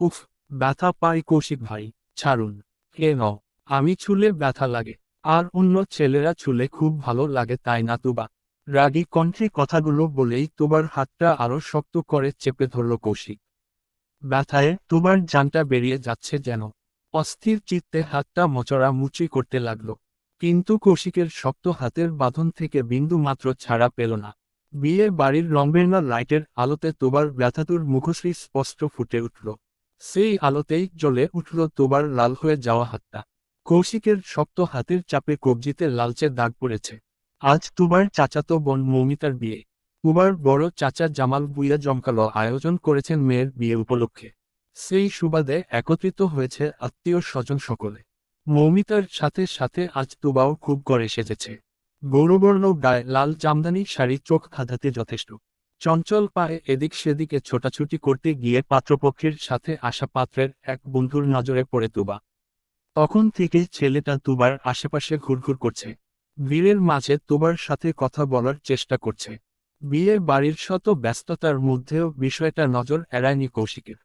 উফ, ব্যথা পাই কৌশিক ভাই, ছাড়ুন। কে কেন আমি ছুলে ব্যথা লাগে, আর অন্য ছেলেরা ছুলে খুব ভালো লাগে তাই না তুবা? রাগী কণ্ঠে কথাগুলো বলেই তোবার হাতটা আরও শক্ত করে চেপে ধরল কৌশিক। ব্যথায় তোমার জানটা বেরিয়ে যাচ্ছে যেন। অস্থির চিত্তে হাতটা মোচড়া মুচি করতে লাগল। কিন্তু কৌশিকের শক্ত হাতের বাঁধন থেকে বিন্দু মাত্র ছাড়া পেল না। বিয়ে বাড়ির রংবেরনা লাইটের আলোতে তোবার ব্যথাতুর মুখশ্রী স্পষ্ট ফুটে উঠল। সেই আলোতেই জ্বলে উঠল তোবার লাল হয়ে যাওয়া হাতটা। কৌশিকের শক্ত হাতের চাপে কবজিতে লালচে দাগ পড়েছে। আজ তুবার চাচাতো বোন মৌমিতার বিয়ে। তুবার বড় চাচা জামাল বুইয়া জমকালো আয়োজন করেছেন মেয়ের বিয়ে উপলক্ষে। সেই সুবাদে একত্রিত হয়েছে আত্মীয় স্বজন সকলে। মৌমিতার সাথে সাথে আজ তুবাও খুব করে সেজেছে। গৌরবর্ণ গায়ে লাল জামদানি শাড়ি চোখ খাদাতে যথেষ্ট। চঞ্চল পায়ে এদিক সেদিকে ছোটাছুটি করতে গিয়ে পাত্রপক্ষের সাথে আসা পাত্রের এক বন্ধুর নজরে পড়ে তুবা। তখন থেকে ছেলেটা তুবার আশেপাশে ঘুরঘুর করছে। বীরের মাঝে তুবার সাথে কথা বলার চেষ্টা করছে। বিয়ে বাড়ির শত ব্যস্ততার মধ্যেও বিষয়টা নজর এড়ায়নি কৌশিকের।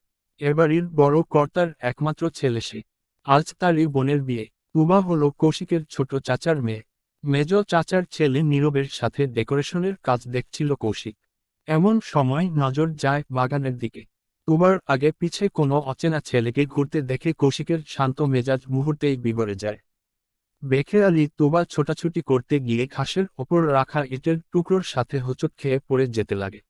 এবাড়ির বড় কর্তার একমাত্র ছেলে সে। আজ তারই বোনের বিয়ে। তুবা হলো কৌশিকের ছোট চাচার মেয়ে। মেজ চাচার ছেলে নীরবের সাথে ডেকোরেশনের কাজ দেখছিল কৌশিক। এমন সময় নজর যায় বাগানের দিকে। তুবার আগে পিছে কোনো অচেনা ছেলেকে ঘুরতে দেখে কৌশিকের শান্ত মেজাজ মুহূর্তেই বিগড়ে যায়। বেখে আলী তুবা ছোটাছুটি করতে গিয়ে ঘাসের ওপর রাখা ইটের টুকরোর সাথে হোঁচট খেয়ে পড়ে যেতে লাগে।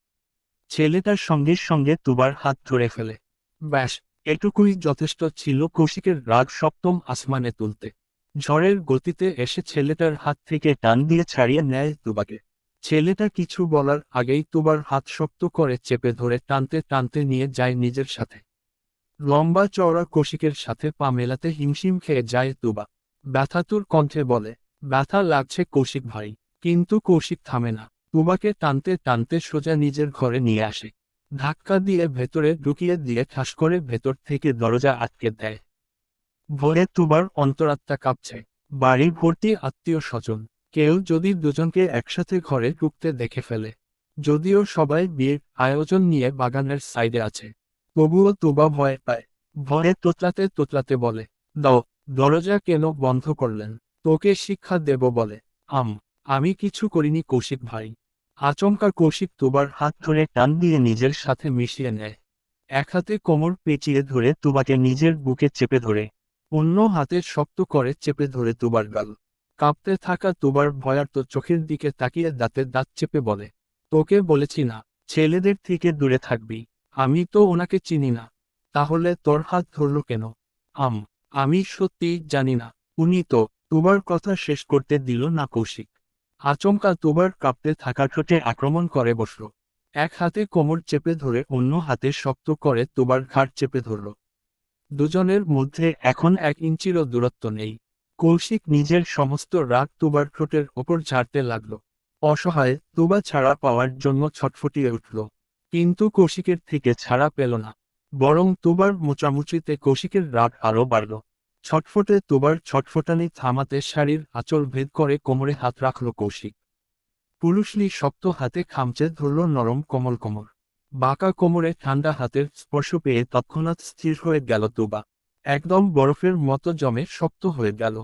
ছেলেটার সঙ্গে সঙ্গে তুবার হাত ধরে ফেলে। ব্যাস, এটুকুই যথেষ্ট ছিল কৌশিকের রাগ সপ্তম আসমানে তুলতে। ঝড়ের গতিতে এসে ছেলেটার হাত থেকে টান দিয়ে ছাড়িয়ে নেয় তুবাকে। ছেলেটা কিছু বলার আগেই তুবার হাত শক্ত করে চেপে ধরে টানতে টানতে নিয়ে যায় নিজের সাথে। লম্বা চওড়া কৌশিকের সাথে পা মেলাতে হিমশিম খেয়ে যায় তুবা। ব্যথাতুর কণ্ঠে বলে, ব্যথা লাগছে কৌশিক ভাই, কিন্তু কৌশিক থামে না। তুবাকে টানতে টানতে সোজা নিজের ঘরে নিয়ে আসে। ধাক্কা দিয়ে ভেতরে ঢুকিয়ে দিয়ে ঠাস করে ভেতর থেকে দরজা আটকে দেয়। ভোরে তুবার অন্তরাত্মা কাঁপছে। বাড়ি ভর্তি আত্মীয় স্বজন। কেউ যদি দুজনকে একসাথে ঘরে ঢুকতে দেখে ফেলে, যদিও সবাই বিয়ের আয়োজন নিয়ে বাগানের সাইডে আছে, তবুও তুবা ভয় পায়। ভয়ে তোতলাতে তোতলাতে বলে, দাও, দরজা কেন বন্ধ করলেন? তোকে শিক্ষা দেব বলে। আম, আমি কিছু করিনি কৌশিক ভাই। আচমকা কৌশিক তুবার হাত ধরে টান দিয়ে নিজের সাথে মিশিয়ে নেয়। এক হাতে কোমর পেঁচিয়ে ধরে তুবাকে নিজের বুকে চেপে ধরে, অন্য হাতে শক্ত করে চেপে ধরে তুবার গাল। কাঁপতে থাকা তুবার ভয়ার্ত চোখের দিকে তাকিয়ে দাঁতে দাঁত চেপে বলে, তোকে বলেছি না, ছেলেদের থেকে দূরে থাকবি। আমি তো ওনাকে চিনি না। তাহলে তোর হাত ধরল কেন? আম, আমি সত্যিই জানি না। উনি তো তুবার কথা শেষ করতে দিল না কৌশিক। আচমকা তুবার কাঁপতে থাকা ঠোঁটে আক্রমণ করে বসল। এক হাতে কোমর চেপে ধরে অন্য হাতে শক্ত করে তুবার ঘাট চেপে ধরল। দুজনের মধ্যে এখন এক ইঞ্চিরও দূরত্ব নেই। কৌশিক নিজের সমস্ত রাগ তুবার ঠোঁটের ওপর ঝাড়তে লাগল। অসহায়, তুবা ছাড়া পাওয়ার জন্য ছটফটিয়ে উঠল। কিন্তু কৌশিকের থেকে ছাড়া পেল না। বরং তুবার মোচামুচিতে কৌশিকের রাগ আরও বাড়ল। ছটফটে তুবার ছটফটানি থামাতে শাড়ির আঁচল ভেদ করে কোমরে হাত রাখল কৌশিক। পুরুষলি শক্ত হাতে খামচে ধরল নরম কোমল কোমর। বাঁকা কোমরে ঠান্ডা হাতের স্পর্শ পেয়ে তৎক্ষণাৎ স্থির হয়ে গেল তুবা। একদম বরফের মতো জমে শক্ত হয়ে গেল।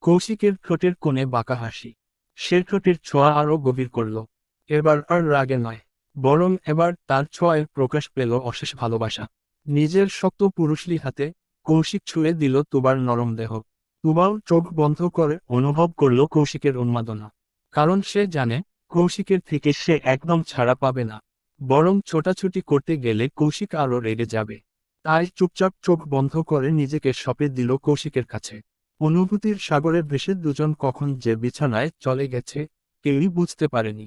কৌশিকের ঠোঁটের কোণে বাঁকা হাসি। সে ঠোঁটের ছোঁয়া আরও গভীর করল। এবার আর রাগে নয়, বরং এবার তার ছোঁয়ায় প্রকাশ পেল অশেষ ভালোবাসা। নিজের শক্ত পুরুষলি হাতে কৌশিক ছুঁয়ে দিল তুবার নরম দেহ। তুবাও চোখ বন্ধ করে অনুভব করল কৌশিকের উন্মাদনা। কারণ সে জানে, কৌশিকের থেকে সে একদম ছাড়া পাবে না। বরং ছোটাছুটি করতে গেলে কৌশিক আরও রেগে যাবে। তাই চুপচাপ চোখ বন্ধ করে নিজেকে সপে দিল কৌশিকের কাছে। অনুভূতির সাগরে ভেসে দুজন কখন যে বিছানায় চলে গেছে, কেউই বুঝতে পারেনি।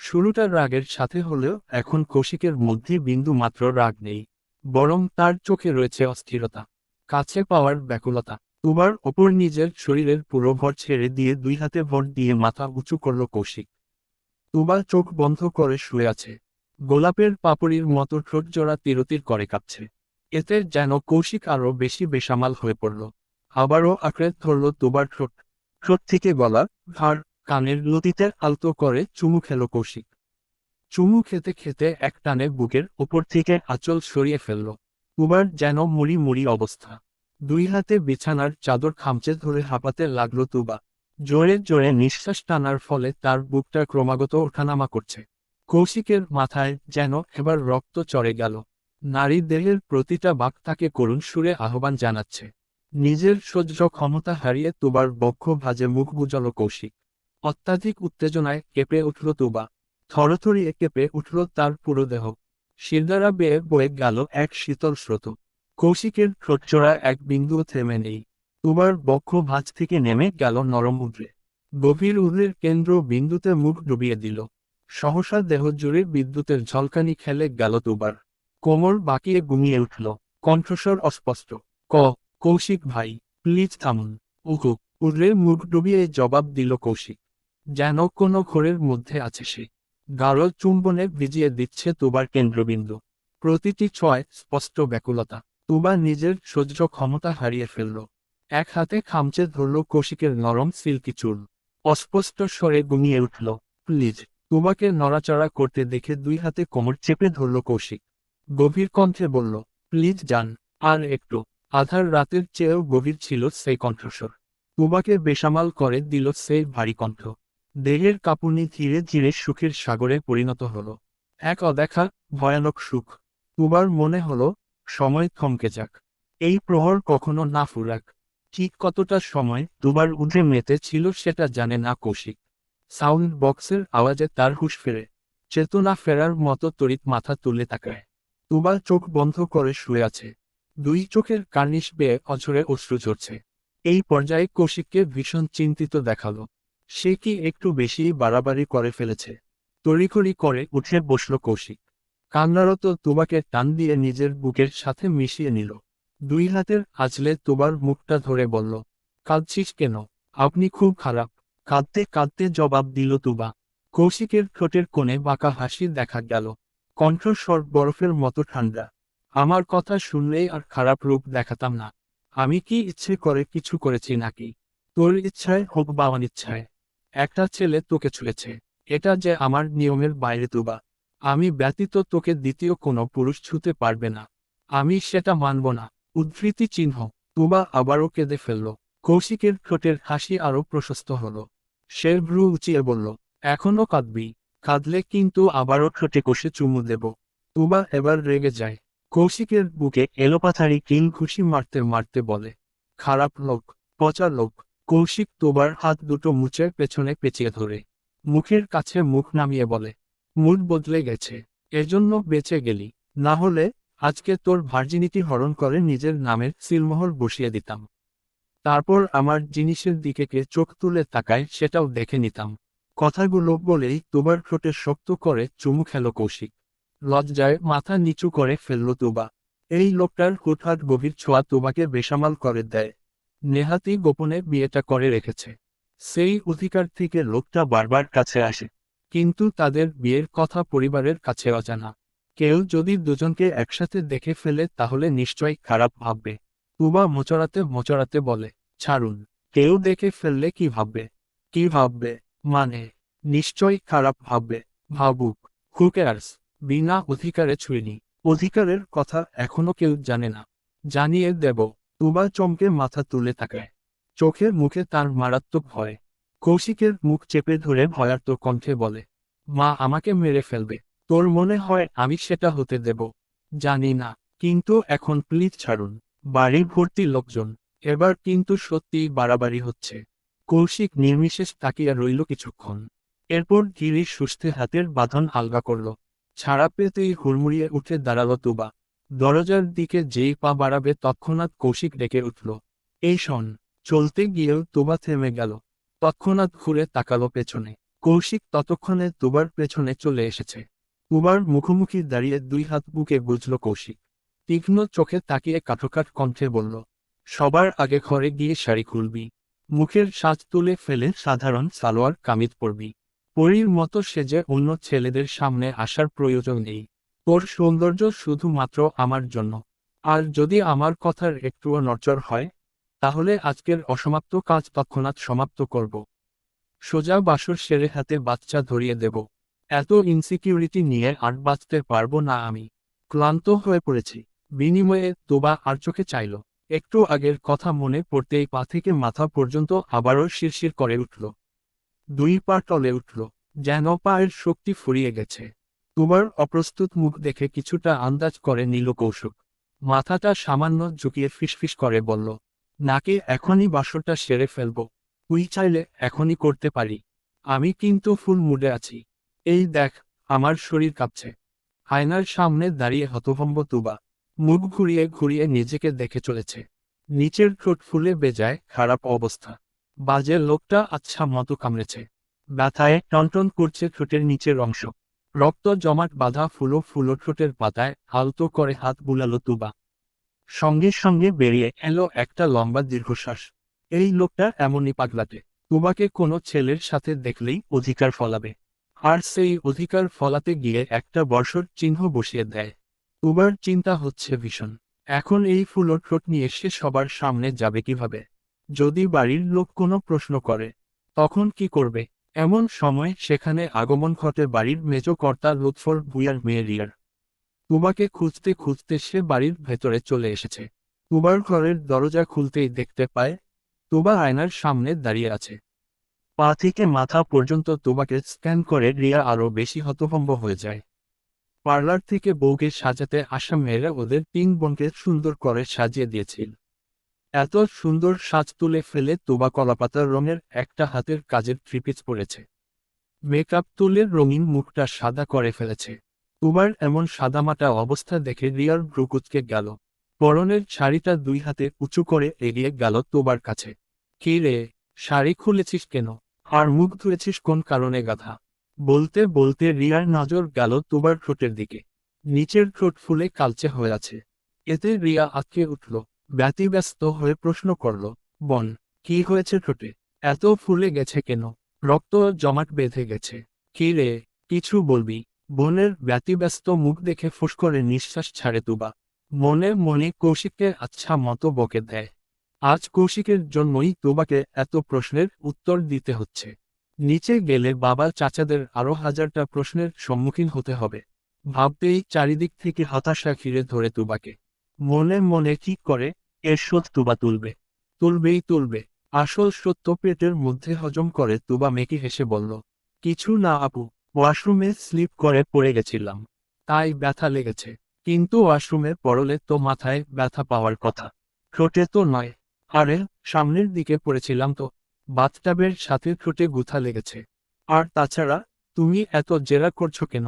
শুরুটা রাগের সাথে হলেও এখন কৌশিকের মধ্যে বিন্দু মাত্র রাগ নেই, বরং তার চোখে রয়েছে অস্থিরতা, কাছে পাওয়ার ব্যাকুলতা। তুবার ওপর নিজের শরীরের পুরো ভর ছেড়ে দিয়ে দুই হাতে ভর দিয়ে মাথা উঁচু করল কৌশিক। তুবা চোখ বন্ধ করে শুয়ে আছে, গোলাপের পাপড়ির মতো ঠোঁট জোড়া তিরতির করে কাঁপছে। এতে যেন কৌশিক আরও বেশি বেসামাল হয়ে পড়ল। আবারও আঁকড়ে ধরল দুবার ঠোঁট। ঠোঁট থেকে গলা, ঘাড়, কানের লতিতে আলতো করে চুমু খেল কৌশিক। চুমু খেতে খেতে এক টানে বুকের ওপর থেকে আঁচল সরিয়ে ফেলল। তুবার যেন মুড়ি মুড়ি অবস্থা। দুই হাতে বিছানার চাদর খামচে ধরে হাঁপাতে লাগল তুবা। জোরে জোরে নিঃশ্বাস টানার ফলে তার বুকটা ক্রমাগত ওঠানামা করছে। কৌশিকের মাথায় যেন এবার রক্ত চড়ে গেল। নারী দেহের প্রতিটা বাক তাকে করুণ সুরে আহ্বান জানাচ্ছে। নিজের সহ্য ক্ষমতা হারিয়ে তুবার বক্ষ ভাজে মুখ বুঝল কৌশিক। অত্যাধিক উত্তেজনায় কেঁপে উঠল তুবা। থরথরিয়ে কেঁপে উঠল তার পুরো দেহ। শিরদারা বেয়ে বয়ে গেল এক শীতল স্রোত। কৌশিকের ঠোঁটচোরা এক বিন্দু থেমে নেই। তুবার বক্ষ ভাঁজ থেকে নেমে গেল নরম উদ্রে। গভীর উদ্রের কেন্দ্র বিন্দুতে মুখ ডুবিয়ে দিল। সহসা দেহ জুড়ে বিদ্যুতের ঝলকানি খেলে গেল তুবার। কোমর বাকিয়ে ঘুমিয়ে উঠল। কণ্ঠস্বর অস্পষ্ট। ক, কৌশিক ভাই, প্লিজ থামুন। উহু উদ্রের মুখ ডুবিয়ে জবাব দিল কৌশিক। যেন কোনো ঘোরের মধ্যে আছে সে। গাঢ় চুম্বনে ভিজিয়ে দিচ্ছে তুবার কেন্দ্রবিন্দু। প্রতিটি ছয় স্পষ্ট ব্যাকুলতা। তুবা নিজের সহ্য ক্ষমতা হারিয়ে ফেলল। এক হাতে খামচে ধরল কৌশিকের নরম সিল্কি চুল। অস্পষ্ট স্বরে ঘুমিয়ে উঠল। প্লিজ। তুবাকে নড়াচড়া করতে দেখে দুই হাতে কোমর চেপে ধরল কৌশিক। গভীর কণ্ঠে বলল, প্লিজ যান, আর একটু। আধার রাতের চেয়েও গভীর ছিল সেই কণ্ঠস্বর। তুবাকে বেসামাল করে দিল সেই ভারী কণ্ঠ। দেহের কাঁপুনি ধীরে ধীরে সুখের সাগরে পরিণত হল। এক অদেখা ভয়ানক সুখ। তুবার মনে হল, সময় থমকে যাক। এই প্রহর কখনো না ফুরাক। ঠিক কতটা সময় দুবার উঠে মেতে ছিল সেটা জানে না কৌশিক। সাউন্ড বক্সের আওয়াজে তার হুশ ফেরে। চেতনা ফেরার মতো তড়িৎ মাথা তুলে তাকায়। তুবা চোখ বন্ধ করে শুয়ে আছে। দুই চোখের কার্নিশ বেয়ে অঝরে অশ্রু ঝরছে। এই পর্যায়ে কৌশিককে ভীষণ চিন্তিত দেখাল। সে কি একটু বেশি বাড়াবাড়ি করে ফেলেছে? তড়িঘড়ি করে উঠে বসল কৌশিক। কান্নারত তুবাকে টান দিয়ে নিজের বুকের সাথে মিশিয়ে নিল। দুই হাতের আঁচলে তুবার মুখটা ধরে বলল, কাঁদছিস কেন? আপনি খুব খারাপ। কাঁদতে কাঁদতে জবাব দিল তুবা। কৌশিকের ঠোঁটের কোণে বাঁকা হাসি দেখা গেল। কণ্ঠস্বর বরফের মতো ঠান্ডা। আমার কথা শুনলেই আর খারাপ রূপ দেখাতাম না। আমি কি ইচ্ছে করে কিছু করেছি নাকি? তোর ইচ্ছায় হোক বা অনিচ্ছায় একটা ছেলে তোকে ছুঁয়েছে। এটা যে আমার নিয়মের বাইরে তুবা আমি ব্যতীত তোকে দ্বিতীয় কোনো পুরুষ ছুতে পারবে না। আমি সেটা মানব না। উদ্ধৃতি চিহ্ন। তুবা আবারও কেঁদে ফেলল। কৌশিকের ঠোঁটের হাসি আরও প্রশস্ত হল। সে ভ্রু উঁচিয়ে বলল এখনও কাঁদবি? কাঁদলে কিন্তু আবারও ঠোঁটে কষে চুমু দেব। তুবা এবার রেগে যায়। কৌশিকের বুকে এলোপাথারি কিল ঘুষি মারতে মারতে বলে, খারাপ লোক, পচা লোক। কৌশিক তোবার হাত দুটো মুচের পেছনে পেঁচিয়ে ধরে, মুখের কাছে মুখ নামিয়ে বলে, মুড বদলে গেছে, এজন্য বেঁচে গেলি। না হলে আজকে তোর ভার্জিনিটি হরণ করে নিজের নামের সিলমোহর বসিয়ে দিতাম। তারপর আমার জিনিসের দিকে কে চোখ তুলে তাকায় সেটাও দেখে নিতাম। কথাগুলো বলেই তোবার ঠোঁটে শক্ত করে চুমু খেল কৌশিক। লজ্জায় মাথা নিচু করে ফেলল তুবা। এই লোকটার হুটহাট গভীর ছোঁয়া তোবাকে বেসামাল করে দেয়। নেহাতি গোপনে বিয়েটা করে রেখেছে। সেই অধিকার থেকে লোকটা বারবার কাছে আসে। কিন্তু তাদের বিয়ের কথা পরিবারের কাছে অজানা। কেউ যদি দুজনকে একসাথে দেখে ফেলে তাহলে নিশ্চয়ই খারাপ ভাববে। তুবা মোচড়াতে মোচড়াতে বলে, ছাড়ুন, কেউ দেখে ফেললে কি ভাববে? কি ভাববে? মানে নিশ্চয়ই খারাপ ভাববে, ভাবুক। হু কেয়ার্স বিনা অধিকারে ছুঁইনি অধিকারের কথা এখনও কেউ জানে না। জানিয়ে দেব তুবা চমকে মাথা তুলে তাকায়। চোখের মুখে তার মারাত্মক ভয়। কৌশিকের মুখ চেপে ধরে ভয়ার্ত কণ্ঠে বলে, মা আমাকে মেরে ফেলবে। তোর মনে হয় আমি সেটা হতে দেব? জানি না, কিন্তু এখন প্লিজ ছাড়ুন। বাড়ি ভর্তি লোকজন। এবার কিন্তু সত্যিই বাড়াবাড়ি হচ্ছে। কৌশিক নির্বিশেষ তাকিয়া রইল কিছুক্ষণ। এরপর ধীরে সুস্থে হাতের বাঁধন আলগা করল। ছাড়া পেতেই হুড়মুড়িয়ে উঠে দাঁড়াল তুবা। দরজার দিকে যেই পা বাড়াবে তৎক্ষণাৎ কৌশিক ডেকে উঠল। এই শন, চলতে গিয়েও তুবা থেমে গেল। তৎক্ষণাৎ ঘুরে তাকালো পেছনে। কৌশিক ততক্ষণে তুবার পেছনে চলে এসেছে। তুবার মুখোমুখি দাঁড়িয়ে দুই হাত বুকে বুঝল কৌশিক। তীক্ষ্ণ চোখে তাকিয়ে কাঠোকাঠ কণ্ঠে বলল, সবার আগে ঘরে গিয়ে শাড়ি খুলবি। মুখের সাজ তুলে ফেলে সাধারণ সালোয়ার, কামিজ পরবি। পরীর মতো সেজে অন্য ছেলেদের সামনে আসার প্রয়োজন নেই। তোর সৌন্দর্য শুধুমাত্র আমার জন্য। আর যদি আমার কথার একটুও নড়চড় হয়, তাহলে আজকের অসমাপ্ত কাজ তৎক্ষণাৎ সমাপ্ত করব। সোজা বাসর সেরে হাতে বাচ্চা ধরিয়ে দেব। এত ইনসিকিউরিটি নিয়ে আর বাঁচতে পারব না আমি। ক্লান্ত হয়ে পড়েছি। বিনিময়ে তোবা আর চোখে চাইল। একটু আগের কথা মনে পড়তেই পা থেকে মাথা পর্যন্ত আবারও শিরশির করে উঠল। দুই পা টলে উঠল, যেন পায়ের শক্তি ফুরিয়ে গেছে। তুবার অপ্রস্তুত মুখ দেখে কিছুটা আন্দাজ করে নিল কৌশক। মাথাটা সামান্য ঝুঁকিয়ে ফিসফিস করে বলল, নাকি এখনই বাসরটা সেরে ফেলব। তুই চাইলে এখনই করতে পারি। আমি কিন্তু ফুল মুডে আছি। এই দেখ, আমার শরীর কাঁপছে। আয়নার সামনে দাঁড়িয়ে হতভম্ব তুবা। মুখ ঘুরিয়ে ঘুরিয়ে নিজেকে দেখে চলেছে। নিচের ঠোঁট ফুলে বেজায় খারাপ অবস্থা। বাজে লোকটা আচ্ছা মতো কামড়েছে। ব্যথায় টনটন করছে ঠোঁটের নিচের অংশ। রক্ত জমাট বাঁধা ফুলো ফুলো ঠোঁটের পাতায় হালতো করে হাত বুলালো তুবা। সঙ্গে সঙ্গে বেরিয়ে এলো একটা লম্বা দীর্ঘশ্বাস। এই লোকটা এমনই পাগলাটে। তুবাকে কোনো ছেলের সাথে দেখলেই অধিকার ফলাবে। আর সেই অধিকার ফলাতে গিয়ে একটা বর্ষর চিহ্ন বসিয়ে দেয়। তুবার চিন্তা হচ্ছে ভীষণ। এখন এই ফুলো ঠোঁট নিয়ে সে সবার সামনে যাবে কীভাবে? যদি বাড়ির লোক কোনো প্রশ্ন করে, তখন কি করবে? এমন সময় সেখানে আগমন ঘটে বাড়ির মেজ কর্তা লুৎফর ভুইয়ার মেয়ে রিয়ার। তুবাকে খুঁজতে খুঁজতে সে বাড়ির ভেতরে চলে এসেছে। তুবার ঘরের দরজা খুলতেই দেখতে পায়, তুবা আয়নার সামনে দাঁড়িয়ে আছে। পা থেকে মাথা পর্যন্ত তুবাকে স্ক্যান করে রিয়া আরও বেশি হতভম্ব হয়ে যায়। পার্লার থেকে বউকে সাজাতে আসা মেয়েরা ওদের তিন বোনকে সুন্দর করে সাজিয়ে দিয়েছিল। এত সুন্দর সাজ তুলে ফেলে তোবা কলাপাতার রঙের একটা হাতের কাজের থ্রিপিস পড়েছে। মেকআপ তুলে রঙিন মুখটা সাদা করে ফেলেছে। তুবার এমন সাদামাটা অবস্থা দেখে রিয়ার ভ্রুকুচকে গেল। পরনের শাড়িটা দুই হাতে উঁচু করে এগিয়ে গেল তোবার কাছে। কি রে, শাড়ি খুলেছিস কেন? আর মুখ ধুয়েছিস কোন কারণে গাধা? বলতে বলতে রিয়ার নজর গেল তোবার ঠোঁটের দিকে। নিচের ঠোঁট ফুলে কালচে হয়ে আছে। এতে রিয়া আটকে উঠল, ব্যতিব্যস্ত হয়ে প্রশ্ন করল, বন, কি হয়েছে ঠোঁটে? এত ফুলে গেছে কেন? রক্ত জমাট বেঁধে গেছে। কি রে, কিছু বলবি? বোনের ব্যতিব্যস্ত মুখ দেখে ফুস করে নিঃশ্বাস ছাড়ে তুবা মনে মনে কৌশিককে আচ্ছা মতো বকে দেয়। আজ কৌশিকের জন্যই তোবাকে এত প্রশ্নের উত্তর দিতে হচ্ছে। নিচে গেলে বাবা চাচাদের আরও হাজারটা প্রশ্নের সম্মুখীন হতে হবে। ভাবতেই চারিদিক থেকে হতাশা ঘিরে ধরে তুবাকে। মনে মনে ঠিক করে, এর শোধ তুবা তুলবে। তুলবেই তুলবে। আসল সত্য পেটের মধ্যে হজম করে তুবা মেকি হেসে বলল, কিছু না আপু, ওয়াশরুমে স্লিপ করে পড়ে গেছিলাম। তাই ব্যথা লেগেছে। কিন্তু ওয়াশরুমে পড়লে তো মাথায় ব্যথা পাওয়ার কথা। ঠোঁটে তো নয়। আরে, সামনের দিকে পড়েছিলাম তো। বাথটাবের সাথে ঠোঁটে গুথা লেগেছে। আর তাছাড়া, তুমি এত জেরা করছ কেন?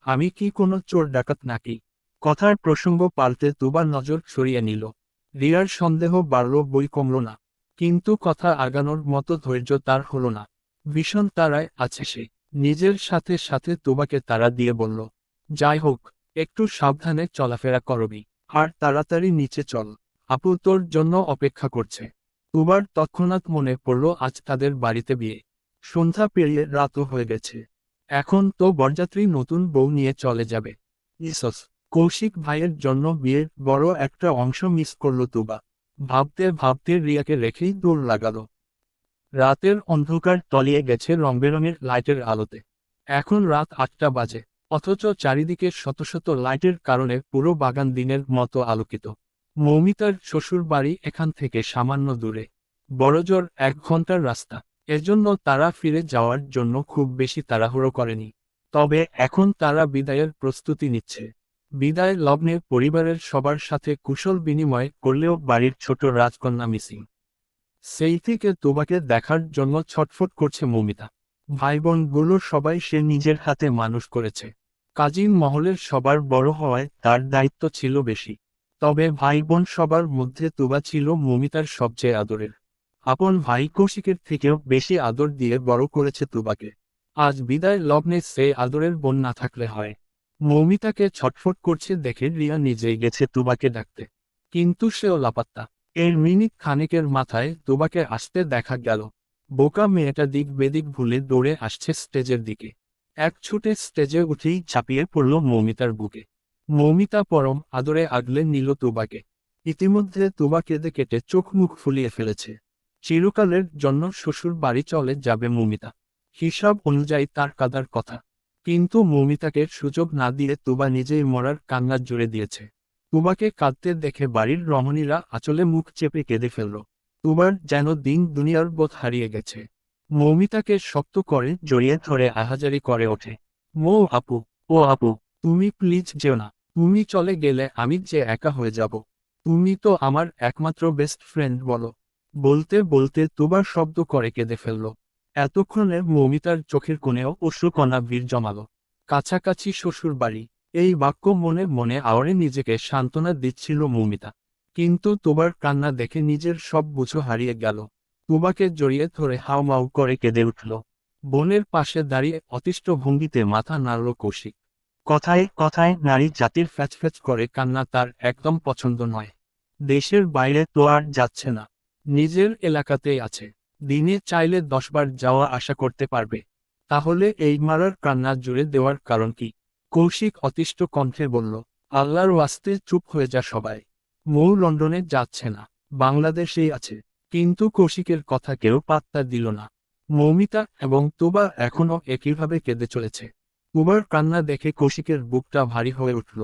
আমি কি কোনো চোর ডাকাত নাকি? কথার প্রসঙ্গ পাল্টে তুবার নজর সরিয়ে নিল। রিয়ার সন্দেহ বাড়ল, বই কমল না। কিন্তু কথা আগানোর মতো ধৈর্য তার হল না। ভীষণ তারায় আছে সে। নিজের সাথে সাথে তোবাকে তারা দিয়ে বলল, যাই হোক, একটু সাবধানে চলাফেরা করবি। আর তাড়াতাড়ি নিচে চল। আপু তোর জন্য অপেক্ষা করছে। তুবার তৎক্ষণাৎ মনে পড়ল, আজ তাদের বাড়িতে বিয়ে। সন্ধ্যা পেরিয়ে রাতও হয়ে গেছে। এখন তো বরযাত্রী নতুন বউ নিয়ে চলে যাবে। ইসস কৌশিক ভাইয়ের জন্য বিয়ের বড় একটা অংশ মিস করল তুবা। ভাবতে ভাবতে রিয়াকে রেখেই দৌড় লাগালো। রাতের অন্ধকার তলিয়ে গেছে রংবেরঙের লাইটের আলোতে। এখন রাত আটটা বাজে, অথচ চারিদিকে শত শত লাইটের কারণে পুরো বাগান দিনের মতো আলোকিত। মৌমিতার শ্বশুর বাড়ি এখান থেকে সামান্য দূরে। বড়জোর এক ঘণ্টার রাস্তা। এজন্য তারা ফিরে যাওয়ার জন্য খুব বেশি তাড়াহুড়ো করেনি। তবে এখন তারা বিদায়ের প্রস্তুতি নিচ্ছে। বিদায় লগ্নে পরিবারের সবার সাথে কুশল বিনিময় করলেও বাড়ির ছোট রাজকন্যা মিসিং। সেই থেকে তোবাকে দেখার জন্য ছটফট করছে মৌমিতা। ভাই বোনগুলো সবাই সে নিজের হাতে মানুষ করেছে। কাজিন মহলের সবার বড় হওয়ায় তার দায়িত্ব ছিল বেশি। তবে ভাই বোন সবার মধ্যে তুবা ছিল মৌমিতার সবচেয়ে আদরের। আপন ভাই কৌশিকের থেকেও বেশি আদর দিয়ে বড় করেছে তুবাকে। আজ বিদায় লগ্নে সে আদরের বোন না থাকলে হয়। মৌমিতাকে ছটফট করছে দেখে রিয়া নিজেই গেছে তুবাকে ডাকতে। কিন্তু সেও লাপাত্তা। এর মিনিট খানিকের মাথায় তুবাকে আসতে দেখা গেল। বোকা মেয়েটা দিক বেদিক ভুলে দৌড়ে আসছে স্টেজের দিকে। এক ছুটে স্টেজে উঠেই ঝাঁপিয়ে পড়ল মৌমিতার বুকে। মৌমিতা পরম আদরে আগলে নিল তুবাকে। ইতিমধ্যে তুবা কেঁদে কেটে চোখ মুখ ফুলিয়ে ফেলেছে। চিরকালের জন্য শ্বশুর বাড়ি চলে যাবে মৌমিতা। হিসাব অনুযায়ী তার কাদার কথা। কিন্তু মৌমিতাকে সুযোগ না দিয়ে তুবা নিজেই মরার কান্না জুড়ে দিয়েছে। তুবাকে কাঁদতে দেখে বাড়ির রমণীরা আঁচলে মুখ চেপে কেঁদে ফেলল। তুবার যেন দিন দুনিয়ার বোধ হারিয়ে গেছে। মৌমিতাকে শক্ত করে জড়িয়ে ধরে আহাজারি করে ওঠে। মৌ আপু, ও আপু। তুমি প্লিজ যেও না। তুমি চলে গেলে আমি যে একা হয়ে যাব। তুমি তো আমার একমাত্র বেস্ট ফ্রেন্ড বলো। বলতে বলতে তোবার শব্দ করে কেঁদে ফেলল। এতক্ষণে মৌমিতার চোখের কোণেও অশ্রুকণা ভিড় জমালো। কাছাকাছি শ্বশুর বাড়ি। এই বাক্য মনে মনে আওড়ে নিজেকে সান্ত্বনা দিচ্ছিল মৌমিতা। কিন্তু তোবার কান্না দেখে নিজের সব বুঝো হারিয়ে গেল। তুবাকে জড়িয়ে ধরে হাউমাউ করে কেঁদে উঠল। বোনের পাশে দাঁড়িয়ে অতিষ্ঠ ভঙ্গিতে মাথা নাড়ল কৌশিক। কথায় কথায় নারী জাতির ফ্যাচফ্যাচ করে কান্না তার একদম পছন্দ নয়। দেশের বাইরে তো আর যাচ্ছে না। নিজের এলাকাতেই আছে। দিনে চাইলে দশবার যাওয়া আশা করতে পারবে। তাহলে এই মারার কান্না জুড়ে দেওয়ার কারণ কি? কৌশিক অতিষ্ঠ কণ্ঠে বলল, আল্লাহর ওয়াস্তে চুপ হয়ে যা সবাই। মৌ লন্ডনে যাচ্ছে না। বাংলাদেশেই আছে। কিন্তু কৌশিকের কথা কেউ পাত্তা দিল না। মৌমিতা এবং তোবা এখনও একইভাবে কেঁদে চলেছে। তুবার কান্না দেখে কৌশিকের বুকটা ভারী হয়ে উঠল।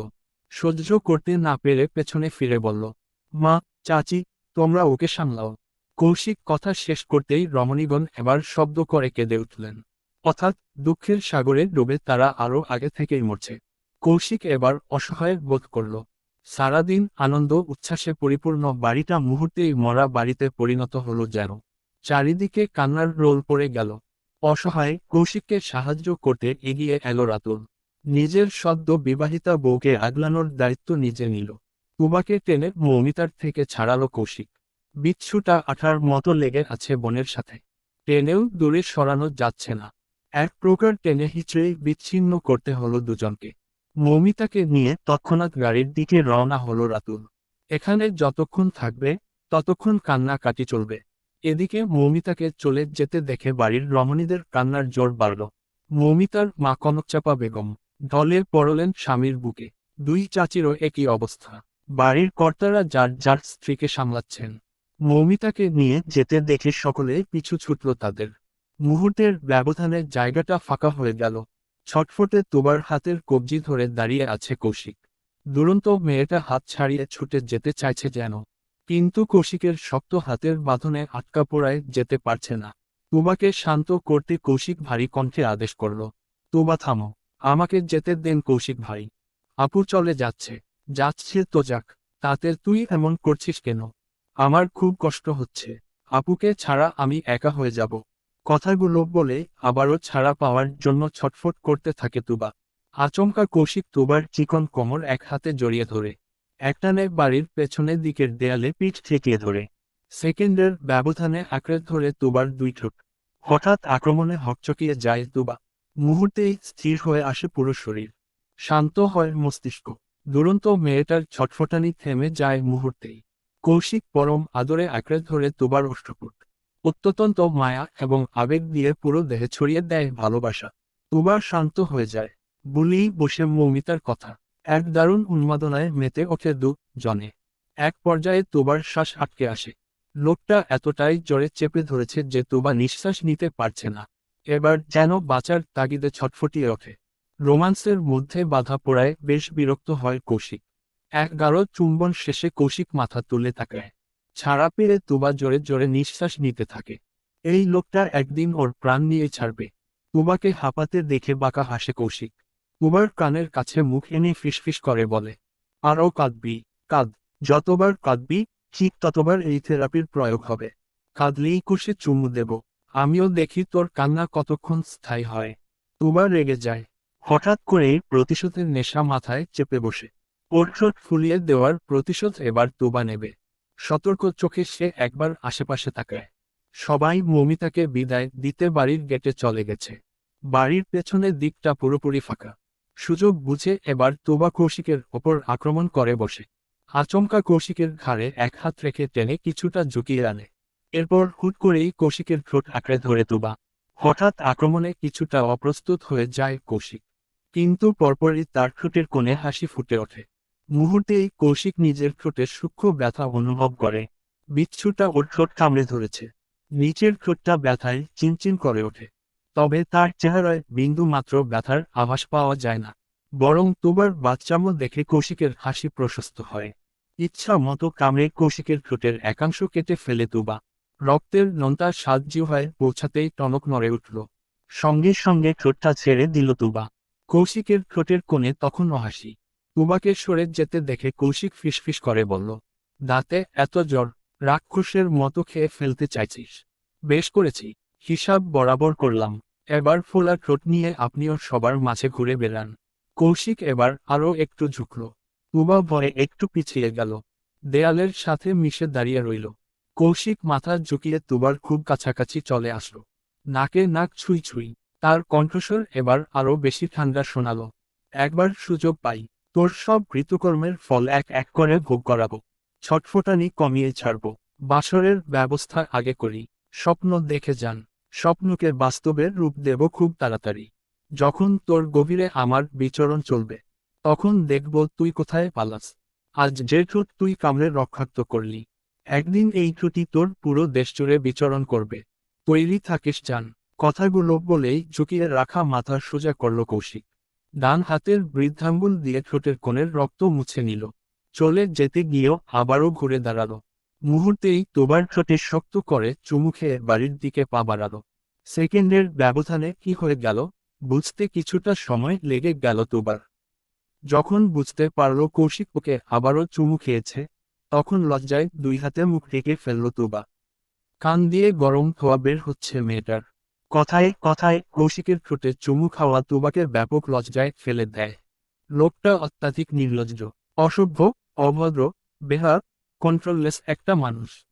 সহ্য করতে না পেরে পেছনে ফিরে বলল, মা, চাচি, তোমরা ওকে সামলাও। কৌশিক কথা শেষ করতেই রমণীগণ এবার শব্দ করে কেঁদে উঠলেন। অর্থাৎ দুঃখের সাগরে ডুবে তারা আরও আগে থেকেই মরছে। কৌশিক এবার অসহায় বোধ করল। সারাদিন আনন্দ, উচ্ছ্বাসে পরিপূর্ণ বাড়িটা মুহূর্তেই মরা বাড়িতে পরিণত হলো যেন। চারিদিকে কান্নার রোল পড়ে গেল। অসহায় কৌশিককে সাহায্য করতে এগিয়ে এলো রাতুল। নিজের সদ্য বিবাহিতা বউকে আগলানোর দায়িত্ব নিজে নিল। তুবাকে টেনে মৌমিতার থেকে ছাড়ালো কৌশিক। বিচ্ছুটা আঠার মতো লেগে আছে বোনের সাথে। টেনেও দূরে সরানো যাচ্ছে না। এক প্রকার টেনে হিচড়েই বিচ্ছিন্ন করতে হলো দুজনকে। মৌমিতাকে নিয়ে তৎক্ষণাৎ গাড়ির দিকে রওনা হলো রাতুল। এখানে যতক্ষণ থাকবে, ততক্ষণ কান্না কাটি চলবে। এদিকে মৌমিতাকে চলে যেতে দেখে বাড়ির রমণীদের কান্নার জোর বাড়ল। মৌমিতার মা কনকচাপা বেগম ঢলে পড়লেন স্বামীর বুকে। দুই চাচিরও একই অবস্থা। বাড়ির কর্তারা যার যার স্ত্রীকে সামলাচ্ছেন। মৌমিতাকে নিয়ে যেতে দেখে সকলে পিছু ছুটল তাদের। মুহূর্তের ব্যবধানে জায়গাটা ফাঁকা হয়ে গেল। ছটফটে তোবার হাতের কবজি ধরে দাঁড়িয়ে আছে কৌশিক। দুরন্ত মেয়েটা হাত ছাড়িয়ে ছুটে যেতে চাইছে যেন। কিন্তু কৌশিকের শক্ত হাতের বাঁধনে আটকা পড়ায় যেতে পারছে না। তুবাকে শান্ত করতে কৌশিক ভারী কণ্ঠে আদেশ করল, তুবা, থামো, আমাকে যেতে দেন কৌশিক ভাই। আপু চলে যাচ্ছে যাচ্ছে তো যাক, তাতে তুই এমন করছিস কেন? আমার খুব কষ্ট হচ্ছে, আপুকে ছাড়া আমি একা হয়ে যাব। কথাগুলো বলে আবারও ছাড়া পাওয়ার জন্য ছটফট করতে থাকে তুবা। আচমকা কৌশিক তুবার চিকন কোমর এক হাতে জড়িয়ে ধরে একটানে বাড়ির পেছনের দিকের দেয়ালে পিঠ ঠেকিয়ে ধরে। সেকেন্ডের ব্যবধানে আঁকড়ে ধরে তুবার দুই ঠোঁট। হঠাৎ আক্রমণে হকচকিয়ে যায় তুবা মুহূর্তেই স্থির হয়ে আসে পুরো শরীর। শান্ত হয় মস্তিষ্ক। দুরন্ত মেয়েটার ছটফটানি থেমে যায় মুহূর্তেই। কৌশিক পরম আদরে আঁকড়ে ধরে তুবার অষ্টপুট অত্যন্ত মায়া এবং আবেগ দিয়ে পুরো দেহে ছড়িয়ে দেয় ভালোবাসা। তুবার শান্ত হয়ে যায়। বলেই বসে মৌমিতার কথা। এক দারুণ উন্মাদনায় মেতে ওঠে দু জনে। এক পর্যায়ে তোবার শ্বাস আটকে আসে। লোকটা এতটাই জোরে চেপে ধরেছে যে তোবা নিঃশ্বাস নিতে পারছে না। এবার যেন বাঁচার তাগিদে ছটফটিয়ে ওঠে। রোমান্সের মধ্যে বাধা পড়ায় বেশ বিরক্ত হয় কৌশিক। এক চুম্বন শেষে কৌশিক মাথা তুলে তাকায়। ছাড়া পেরে তোবা জোরে জোরে নিঃশ্বাস নিতে থাকে। এই লোকটা একদিন ওর প্রাণ নিয়ে ছাড়বে। তোবাকে হাঁপাতে দেখে বাঁকা হাসে কৌশিক। তুবার কানের কাছে মুখ এনে ফিসফিস করে বলে, আরও কাঁদবি, কাঁদ, যতবার কাঁদবি, ঠিক ততবার এই থেরাপির প্রয়োগ হবে। কাঁদলেই কুশে চুমু দেব। আমিও দেখি তোর কান্না কতক্ষণ স্থায়ী হয় তুবার রেগে যায়। হঠাৎ করেই প্রতিশোধের নেশা মাথায় চেপে বসে। ওঠোট ফুলিয়ে দেওয়ার প্রতিশোধ এবার তুবা নেবে। সতর্ক চোখে সে একবার আশেপাশে তাকায়। সবাই মমিতাকে বিদায় দিতে বাড়ির গেটে চলে গেছে। বাড়ির পেছনের দিকটা পুরোপুরি ফাঁকা। সুযোগ বুঝে এবার তোবা কৌশিকের ওপর আক্রমণ করে বসে। আচমকা কৌশিকের ঘাড়ে এক হাত রেখে টেনে কিছুটা ঝুঁকিয়ে আনে। এরপর হুট করেই কৌশিকের ঠোঁট আঁকড়ে ধরে তুবা। হঠাৎ আক্রমণে কিছুটা অপ্রস্তুত হয়ে যায় কৌশিক। কিন্তু পরপরই তার ঠোঁটের কোণে হাসি ফুটে ওঠে। মুহূর্তেই কৌশিক নিজের ঠোঁটে সূক্ষ্ম ব্যথা অনুভব করে। বিচ্ছুটা ওর ঠোঁট কামড়ে ধরেছে। নিচের ঠোঁটটা ব্যথায় চিনচিন করে ওঠে। তবে তার চেহারায় বিন্দু মাত্র ব্যথার আভাস পাওয়া যায় না। বরং তুবার বাচ্চামো দেখে কৌশিকের হাসি প্রশস্ত হয়। ইচ্ছা মতো কামড়ে কৌশিকের ঠোঁটের একাংশ কেটে ফেলে তুবা। রক্তের নন্তা স্বাদ জিহ্বায় পৌঁছাতেই টনক নড়ে উঠল। সঙ্গে সঙ্গে ঠোঁটটা ছেড়ে দিল তুবা। কৌশিকের ঠোঁটের কোণে তখনও হাসি। তুবাকে সরে যেতে দেখে কৌশিক ফিসফিস করে বলল, দাঁতে এত জ্বর, রাক্ষসের মতো খেয়ে ফেলতে চাইছিস। বেশ করেছি। হিসাব বরাবর করলাম। এবার ফোলা ঠোঁট নিয়ে আপনিও সবার মাঝে ঘুরে বেড়ান। কৌশিক এবার আরও একটু ঝুঁকল। তুবা ভয়ে একটু পিছিয়ে গেল। দেয়ালের সাথে মিশে দাঁড়িয়ে রইল। কৌশিক মাথা ঝুঁকিয়ে তুবার খুব কাছাকাছি চলে আসলো। নাকে নাক ছুঁই ছুঁই। তার কণ্ঠস্বর এবার আরও বেশি ঠান্ডা শোনালো। একবার সুযোগ পাই। তোর সব ঋতুকর্মের ফল এক এক করে ভোগ করাবো। ছটফটানি কমিয়ে ছাড়ব। বাসরের ব্যবস্থা আগে করি। স্বপ্ন দেখে যান। স্বপ্নকে বাস্তবের রূপ দেব খুব তাড়াতাড়ি। যখন তোর গভীরে আমার বিচরণ চলবে, তখন দেখব তুই কোথায় পালাস। আজ যে ঠোঁট তুই কামড়ে রক্ষাক্ত করলি, একদিন এই ঠুটি তোর পুরো দেশ জুড়ে বিচরণ করবে। তৈরি থাকিস যান কথাগুলো বলেই ঝুঁকিয়ে রাখা মাথা সোজা করল কৌশিক। ডান হাতের বৃদ্ধাঙ্গুল দিয়ে ঠোঁটের কোণের রক্ত মুছে নিল। চলে যেতে গিয়েও আবারও ঘুরে দাঁড়াল। মুহূর্তেই তোবার ঠোঁটে শক্ত করে চুমু খেয়ে বাড়ির দিকে পা বাড়ালো। সেকেন্ডের ব্যবধানে কি হয়ে গেল? বুঝতে কিছুটা সময় লেগে গেল তোবার যখন বুঝতে পারল কৌশিক ওকে আবারও চুমু খেয়েছে, তখন লজ্জায় দুই হাতে মুখ ঢেকে ফেলল তোবা কান দিয়ে গরম খোয়া বের হচ্ছে মেয়েটার। কথায় কথায় কৌশিকের ঠোঁটে চুমু খাওয়া তোবাকে ব্যাপক লজ্জায় ফেলে দেয়। লোকটা অত্যাধিক নির্লজ্জ, অসভ্য, অভদ্র বেহার কন্ট্রোললেস একটা মানুষ।